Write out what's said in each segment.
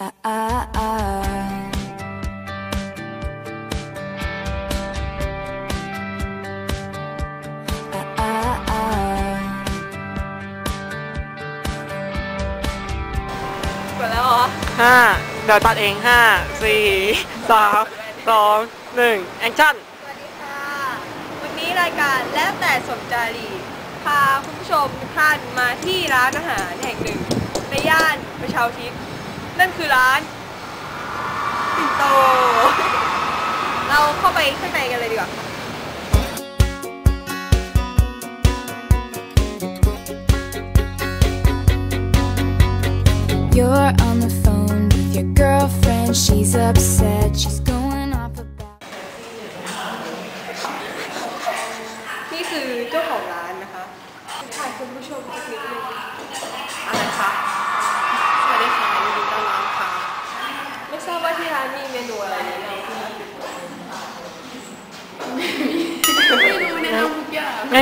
กดแล้วเหรอห้าเดี๋ยวตัดเองห้าสี่สามสองหนึ่งแอคชั่น สวัสดีค่ะ วันนี้รายการแล้วแต่สมจารีพาคุณผู้ชมทุกท่านมาที่ร้านอาหารแห่งหนึ่งในย่านประชาอุทิศ นั่นคือร้านปิ่นโต เราเข้าไปข้างในกันเลยดีกว่า You're on the phone with your girlfriend. She's upset. She's going off about. นี่คือเจ้าของร้านนะคะถ่ายคุณผู้ชมสักนิดนึง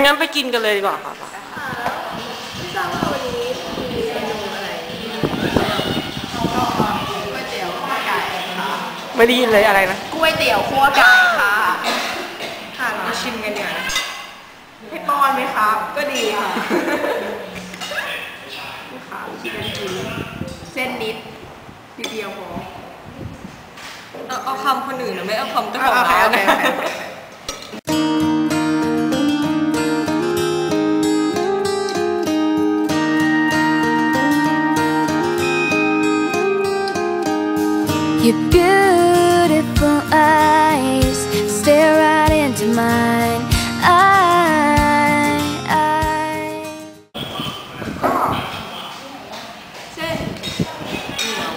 งั้นงั้นไปกินกันเลยดีกว่าค่ะไม่ทราบว่าวันนี้มีเมนูอะไรก๋วยเตี๋ยวคั่วไก่ค่ะไม่ได้ยินเลยอะไรนะก๋วยเตี๋ยวคั่วไก่ค่ะค่ะเรามาชิมกันดีกว่านะให้ป้อนไหมครับ ก็ดีค่ะค่ะชิมกันกินเส้นนิดนิดเดียวพอเอาเอาคำคนอื่นนะไม่เอาคำเจ้าขโอองเคร้าน Your beautiful eyes stare right into mine. I, I. เส้นเหนียว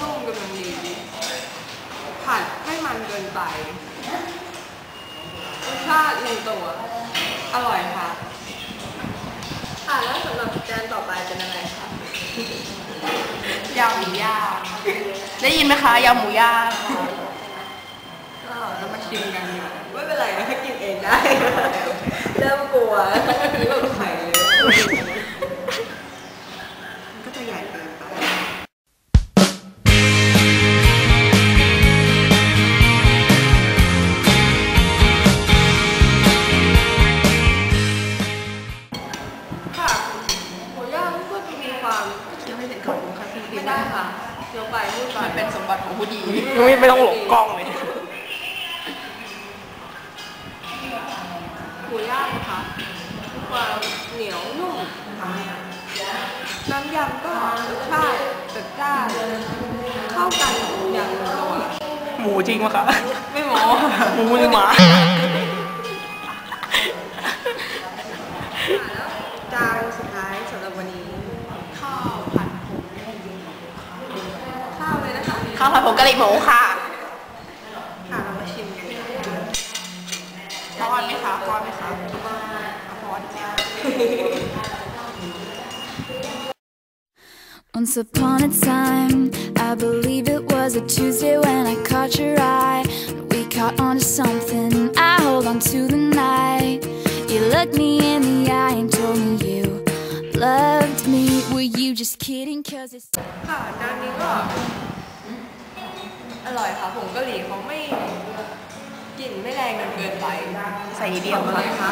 นุ่มกำลังดีผัดให้มันเกินไปรสชาติลงตัว อร่อยค่ะ ค่ะ แล้วสำหรับจานต่อไปเป็นอะไรคะ ยำหมูย่างได้ยินไหมคะยำหมูย่างก็เรามาชิมกันดีกว่าไม่เป็นไรนะถ้ากินเองได้เริ่มกลัวนี่แบบไข่เลย ก็จะใหญ่เกิน ไม่ไม่ต้องหลบกล้องเลยหมูย่างนะคะมีความเหนียวนุ่มน้ำยำก็รสชาติจัดจ้านเข้ากันอย่างลงตัวหมูจริงปะคะไม่โม้หมูหรือหมา ข้าวผัดผงกะหรี่หมูค่ะ ค่ะเรามาชิมกัน ป้อนไหมคะป้อนไหมคะป้อนจ้า Once upon a time, I believe it was a Tuesday when I caught your eye. We caught on to something, I hold on to the night. You looked me in the eye and told me you loved me. Were you just kidding? Cause it's. อร่อยค่ะผงกะหรี่เขาไม่กลิ่นไม่แรงจนเกินไปใส่นิดเดียวค่ะ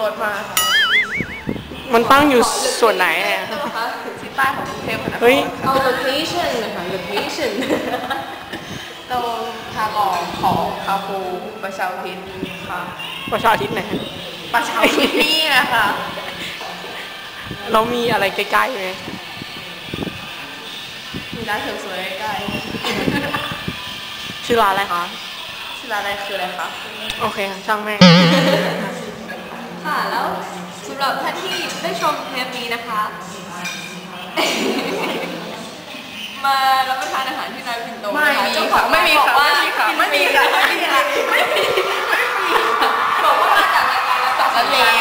รถมาค่ะมันตั้งอยู่ส่วนไหนอะนะคะที่ใต้ของกรุงเทพมหานครเฮ้ย เอา location นะคะ location ตรงทางออกของคาฟูประชาอุทิศค่ะ ประชาทิตไหนฮะประชาอุทิศนี่นะคะเรามีอะไรใกล้ๆไหมมีร้านเสริมสวยใกล้ชื่อร้านอะไรคะๆชื่อร้านอะไรคืออะไรคะ โอเคค่ะช่างแม่ง ค่ะ แล้วสำหรับท่านที่ได้ชมเทปนี้นะคะ มารับประทานอาหารที่ร้านปิ่นโตไม่นะคะมีเจ้าขอค่ะงไม่มีร้านบอกค่ะว่าไม่มีค่ะไม่มีค่ะไม่มีค่ะไม่มีบอกว่าารเลวสารเลวกินฟรีค่ะกินฟรีบ๊ายบาย